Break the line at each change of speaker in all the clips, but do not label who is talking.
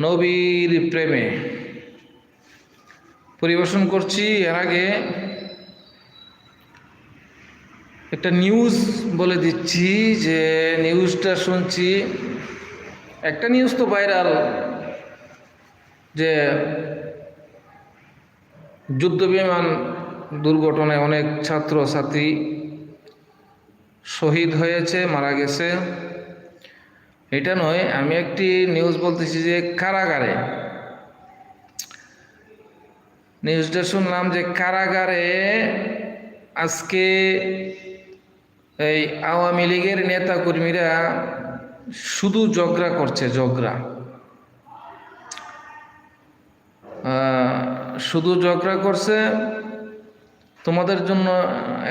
নবীর প্রেমে। পরিবেশন করছি এর আগে একটা নিউজ বলে দিচ্ছি যে নিউজটা শুনছি। একটা নিউজ তো ভাইরাল যে যুদ্ধ বিমান দুর্ঘটনায় অনেক ছাত্র ছাত্রী শহীদ হয়েছে, মারা গেছে। এটা নয়, আমি একটি নিউজ বলতেছি যে কারাগারে। নিউজটা শুনলাম যে কারাগারে আজকে এই আওয়ামী লীগের নেতা কর্মীরা শুধু ঝগড়া করছে, ঝগড়া। শুধু ঝগড়া করছে, তোমাদের জন্য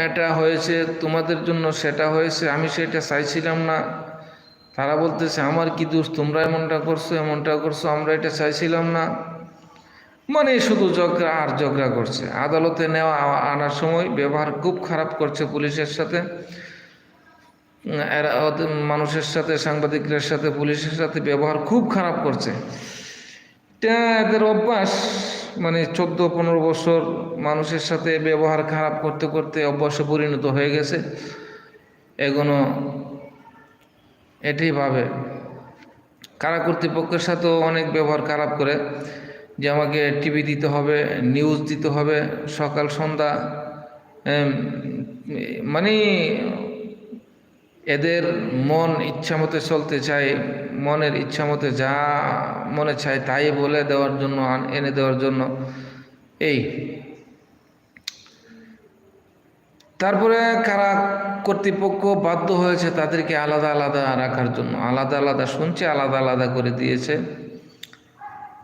এটা হয়েছে, তোমাদের জন্য সেটা হয়েছে, আমি সেটা চাইছিলাম না। তারা বলতেছে, আমার কি দোষ? তোমরা এমনটা করছ এমনটা করছ, আমরা এটা চাইছিলাম না। মানে শুধু ঝগড়া আর ঝগড়া করছে। আদালতে নেওয়া আনার সময় ব্যবহার খুব খারাপ করছে পুলিশের সাথে। মানুষের সাথে সাংবাদিকদের সাথে, পুলিশের সাথে ব্যবহার খুব খারাপ করছে। এটা এদের অভ্যাস মানে চোদ্দ, পনেরো বছর মানুষের সাথে ব্যবহার খারাপ করতে করতে অভ্যাসে পরিণত হয়ে গেছে। এগুলো এটাই ভাবে। কারা কর্তৃপক্ষের সাথেও অনেক ব্যবহার খারাপ করে, যে আমাকে টিভি দিতে হবে নিউজ দিতে হবে, সকাল, সন্ধ্যা মানে এদের মন ইচ্ছা মতে চলতে চায়, মনের ইচ্ছা মতে যা মনে চায় তাই বলে দেওয়ার জন্য এনে দেওয়ার জন্য। এই তারপরে কারা কর্তৃপক্ষ বাধ্য হয়েছে তাদেরকে আলাদা আলাদা রাখার জন্য, আলাদা আলাদা শুনছে, আলাদা আলাদা করে দিয়েছে।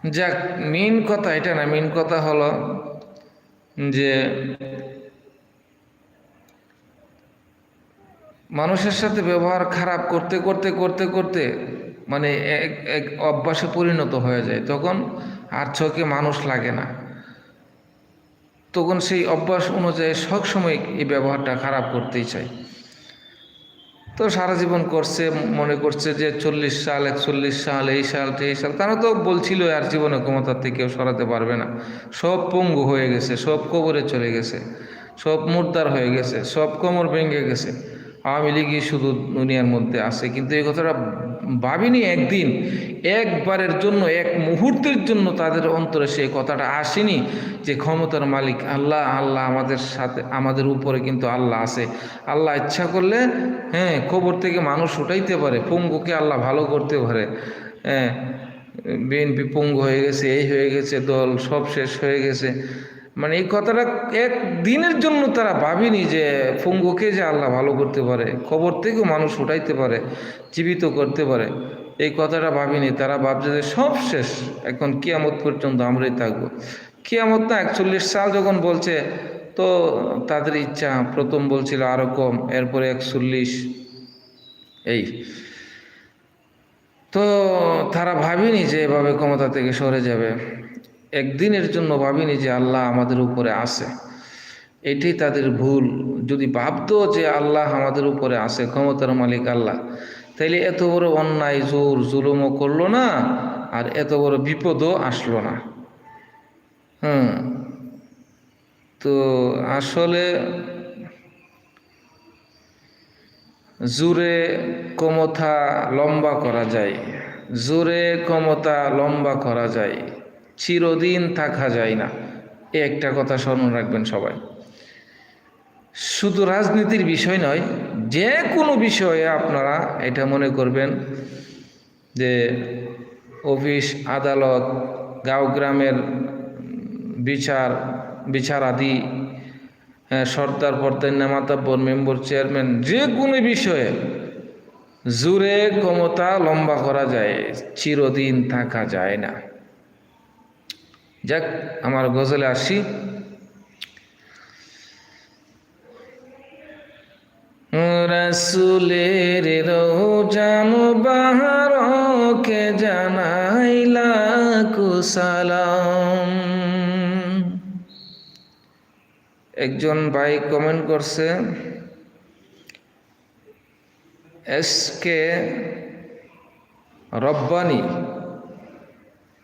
যাক মেন কথা এটা না মেন কথা হলো যে মানুষের সাথে ব্যবহার খারাপ করতে করতে করতে করতে মানে এক এক অভ্যাসে পরিণত হয়ে যায়। তখন আর চোখে মানুষ লাগে না। তখন সেই অভ্যাস অনুযায়ী সবসময় এই ব্যবহারটা খারাপ করতেই চায় তো সারা জীবন করছে, মনে করছে যে চল্লিশ সাল, একচল্লিশ সাল, এই সাল এই সাল, তারা তো বলছিল আর জীবনে ক্ষমতার থেকে কেউ সরাতে পারবে না। সব পঙ্গু হয়ে গেছে, সব কবরে চলে গেছে, সব মুর্দার হয়ে গেছে, সব কোমর ভেঙে গেছে। আওয়ামী লীগই শুধু দুনিয়ার মধ্যে আছে, কিন্তু এই কথাটা ভাবিনি একদিন, একবারের জন্য, এক মুহূর্তের জন্য তাদের অন্তরে সেই কথাটা আসেনি যে ক্ষমতার মালিক আল্লাহ আল্লাহ আমাদের সাথে, আমাদের উপরে কিন্তু আল্লাহ আছে। আল্লাহ ইচ্ছা করলে হ্যাঁ খবর থেকে মানুষ উঠাইতে পারে, পঙ্গুকে আল্লাহ ভালো করতে পারে। হ্যাঁ বিএনপি পঙ্গু হয়ে গেছে, এই হয়ে গেছে, দল সব শেষ হয়ে গেছে। মানে এই কথাটা একদিনের জন্য তারা ভাবিনি যে পঙ্গুকে যে আল্লাহ ভালো করতে পারে খবর থেকেও মানুষ উঠাইতে পারে, জীবিত করতে পারে, এই কথাটা ভাবিনি। তারা ভাবছে যে সব শেষ, এখন কিয়ামত পর্যন্ত আমরাই থাকব। কিয়ামত না একচল্লিশ সাল যখন বলছে, তো তাদের ইচ্ছা প্রথম বলছিল আরও কম, এরপরে একচল্লিশ। এই। তো তারা ভাবিনি যে এভাবে ক্ষমতা থেকে সরে যাবে। একদিনের জন্য ভাবিনি যে আল্লাহ আমাদের উপরে আছে এটাই তাদের ভুল। যদি ভাবতো যে আল্লাহ আমাদের উপরে আছে ক্ষমতার মালিক আল্লাহ, তাইলে এত বড় অন্যায়, জোর, জুলুমও করল না, আর এত বড় বিপদও আসলো না। হুম। তো আসলে জোরে ক্ষমতা লম্বা করা যায়। জোরে ক্ষমতা লম্বা করা যায়। চিরদিন থাকা যায় না। এ একটা কথা স্মরণ রাখবেন সবাই। শুধু রাজনীতির বিষয় নয় যে কোনো বিষয়ে আপনারা এটা মনে করবেন যে অফিস আদালত গাঁও গ্রামের বিচার বিচার আদি হ্যাঁ, সর্দার পর্দার নেমাতাব্বর মেম্বার চেয়ারম্যান যে কোনো বিষয়ে জোরে ক্ষমতা লম্বা করা যায় চিরদিন থাকা যায় না। যাক, আমার গজলে আসি। রসুলের রোজান বাহারকে জানাইলা কুসালাম একজন ভাই কমেন্ট করছে S K Rabbani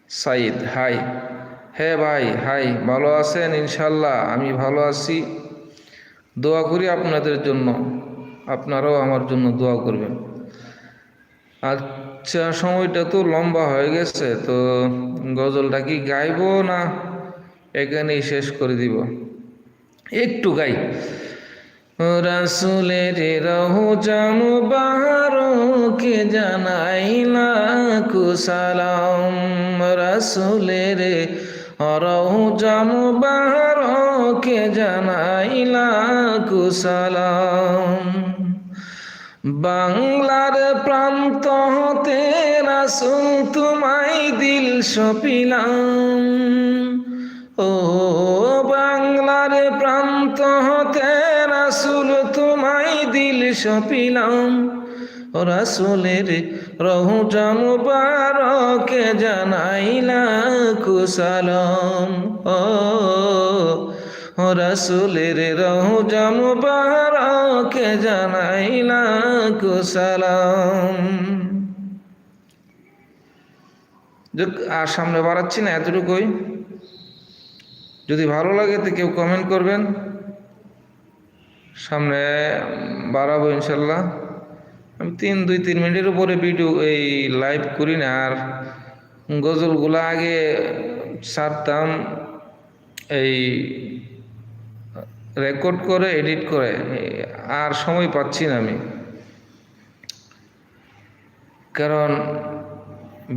Saeed, hi. হ্যাঁ ভাই, হাই, ভালো আছেন? ইনশাল্লাহ আমি ভালো আছি। দোয়া করি আপনাদের জন্য। আপনারাও আমার জন্য দোয়া করবেন। আচ্ছা সময়টা তো লম্বা হয়ে গেছে, তো গজলটা কি গাইবো না এখানেই শেষ করে দিব? একটু গাই। রাসুলের রহু জানু বাহারকে জানাই না কুসালাম রাসুলের রহু জানু বাহারকে জানাই না কুসালাম। বাংলার প্রান্ত হতে রাসুল তোমায় দিল সপিলাম। ও বাংলার প্রান্ত হতে রাসুল তোমায় দিল সপিলাম। রাসুলের রহু জানুবারকে জানাইলা কুশালম ও রসুলের রহু জানুবারকে জানাইলা কুশালম আর সামনে বাড়াচ্ছি না এতটুকুই। যদি ভালো লাগে তো কেউ কমেন্ট করবেন। সামনে বাড়াবো ইনশাল্লাহ। আমি তিন, দুই, তিন মিনিটের উপরে ভিডিও এই লাইভ করি না, আর গজলগুলো আগে সারতাম এই রেকর্ড করে এডিট করে, আর সময় পাচ্ছি না আমি। কারণ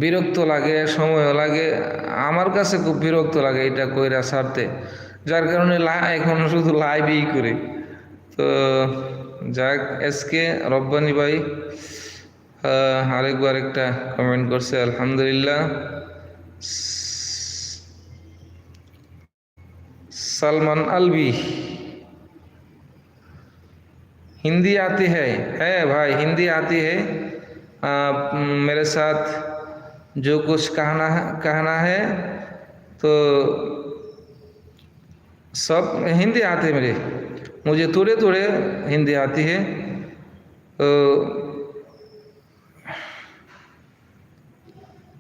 বিরক্ত লাগে, সময়ও লাগে, আমার কাছে খুব বিরক্ত লাগে এটা কইরা সারতে যার কারণে এখন শুধু লাইভই করি। তো যাক এসকে রব্বানি ভাই আরেকবার একটা কমেন্ট করছে আলহামদুলিল্লাহ सलमान अलवी हिंदी आती है है भाई हिंदी आती है आ, मेरे साथ जो कुछ कहना है कहना है तो सब हिंदी आते मेरे मुझे थोड़े थोड़े हिंदी आती है।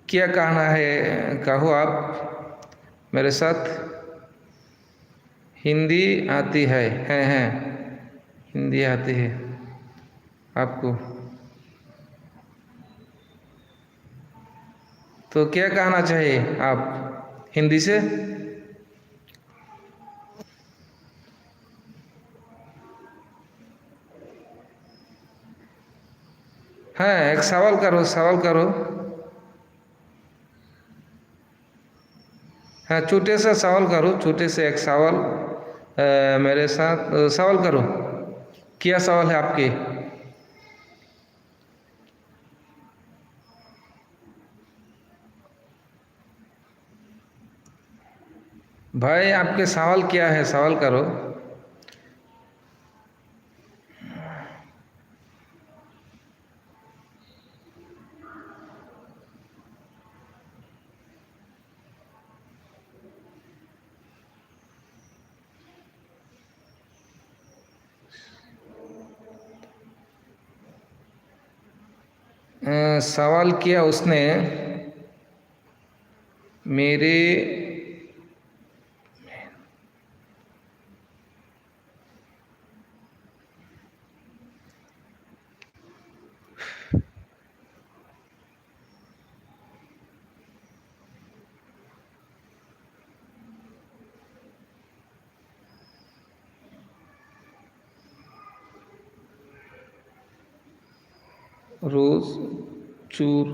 क्या कहना है? कहो आप। मेरे साथ हिंदी आती है। हैं हैं। हिंदी आती है। आपको। तो क्या कहना चाहिए आप? हिंदी से? हाँ एक सवाल करो सवाल करो। हाँ छोटे से सवाल करो, छोटे से एक सवाल मेरे साथ सवाल करो। क्या सवाल है आपके? भाई, आपके सवाल क्या है? सवाल करो। सवाल किया उसने मेरे रोज चूर।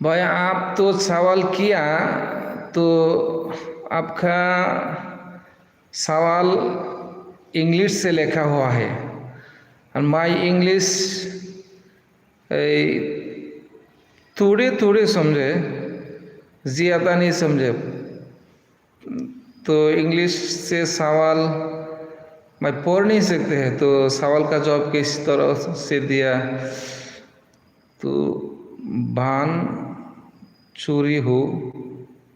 भाई, आप तो सवाल किया तो आपका सवाल इंग्लिश से लिखा हुआ है। और माई इंग्लिश थोड़े थोड़े समझे, ज़्यादा नहीं समझे। तो इंग्लिश से सवाल मैं पढ़ नहीं सकते हैं तो सवाल का जवाब किस तरह से दिया? तो भान चोरी हो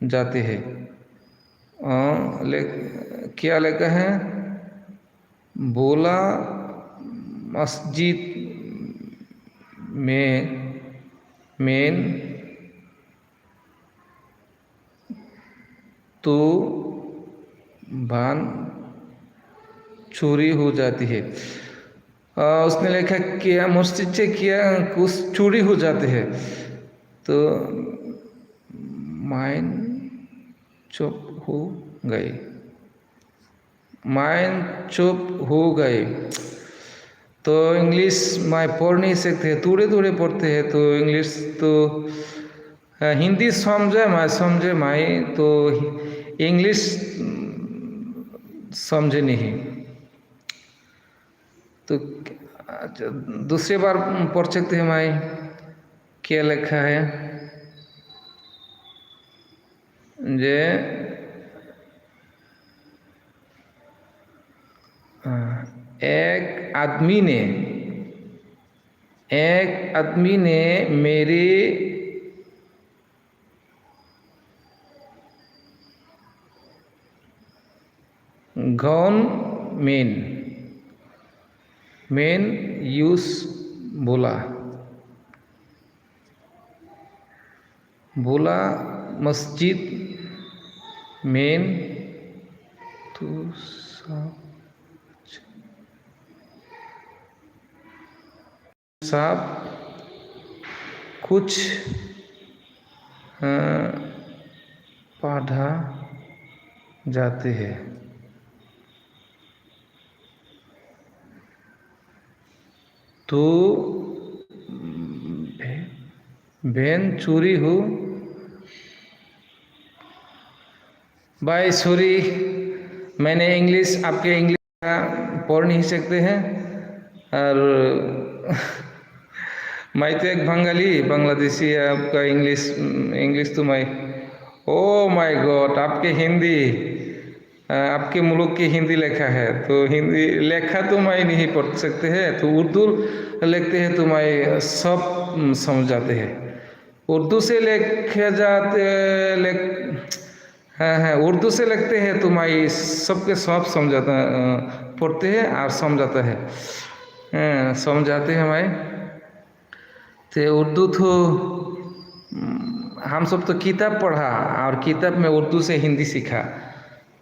जाते हैं। ले, क्या लिखा हैं बोला, मस्जिद में मेन तो बान चोरी हो जाती है। उसने लिखा किया मस्जिद से किया कुछ चोरी हो जाते हैं तो माइन चुप हो गए माइन चुप हो गए तो इंग्लिश मैं पढ़ नहीं सकते थोड़े थोड़े पढ़ते हैं तो इंग्लिश तो अ, हिंदी समझे मैं समझे मैं तो इंग्लिश समझे नहीं तो दूसरी बार पढ़ सकते हैं मैं क्या लिखा है? जे एक आदमी ने, एक आदमी ने मेरे गौन मेन मेन यूस बोला। बोला मस्जिद मेन तो सब कुछ पढ़ा जाते हैं। तो बहन चोरी हो। भाई सॉरी मैंने इंग्लिश आपके इंग्लिश का पढ़ नहीं सकते हैं। और मैं तो एक बंगाली, बांग्लादेशी, आपका इंग्लिश इंग्लिश तो मैं। ओ माय गॉड आपके हिंदी। आपके मुल्क की हिंदी लेखा है तो हिंदी लेखा तो माई नहीं पढ़ सकते हैं तो उर्दू लिखते हैं तो मैं सब समझ जाते हैं। उर्दू से लिखे जाते लिख हाँ हाँ उर्दू से लिखते हैं तो मैं सबके सब समझाता पढ़ते हैं और समझाता है। हाँ, समझाते हैं मैं तो उर्दू तो हम सब तो किताब पढ़ा और किताब में उर्दू से हिंदी सीखा।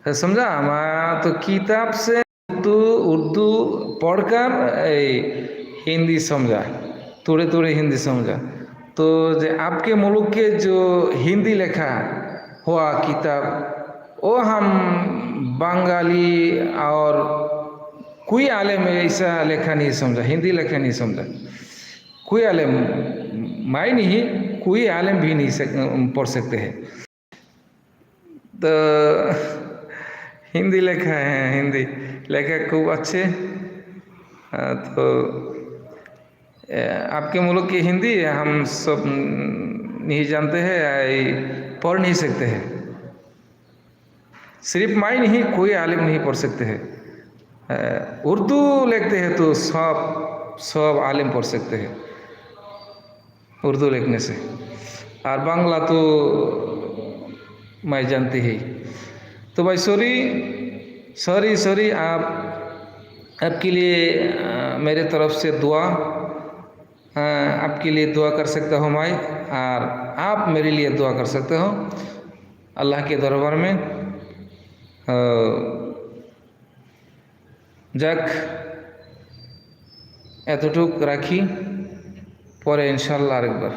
समझा मैं तो किताब से उर्दू उर्दू पढ़कर ए, हिंदी समझा थोड़े थोड़े हिंदी समझा तो जो आपके मुल्क के जो हिंदी लिखा हुआ किताब वो हम बंगाली और कोई आलम ऐसा लेखा नहीं समझा हिंदी लेखा नहीं समझा कोई आलम मैं नहीं कोई आलम भी नहीं सक, पढ़ सकते हैं तो हिंदी लेखा है हिंदी लेखा खूब अच्छे। तो आपके मुल्क की हिंदी हम सब नहीं जानते हैं पढ़ नहीं सकते हैं। सिर्फ़ मैं नहीं कोई आलिम नहीं पढ़ सकते हैं। उर्दू लिखते हैं तो सब सब आलिम पढ़ सकते हैं, उर्दू लिखने से। और बांग्ला तो मैं जानती ही। तो भाई सॉरी सॉरी सॉरी आप आपके लिए अ, मेरे तरफ से दुआ अ, आपके लिए दुआ कर सकता हूँ मैं और आप मेरे लिए दुआ कर सकते हो अल्लाह के दरबार में अ, যাক এতটুক রাখি পরে ইনশাল্লাহ আরেকবার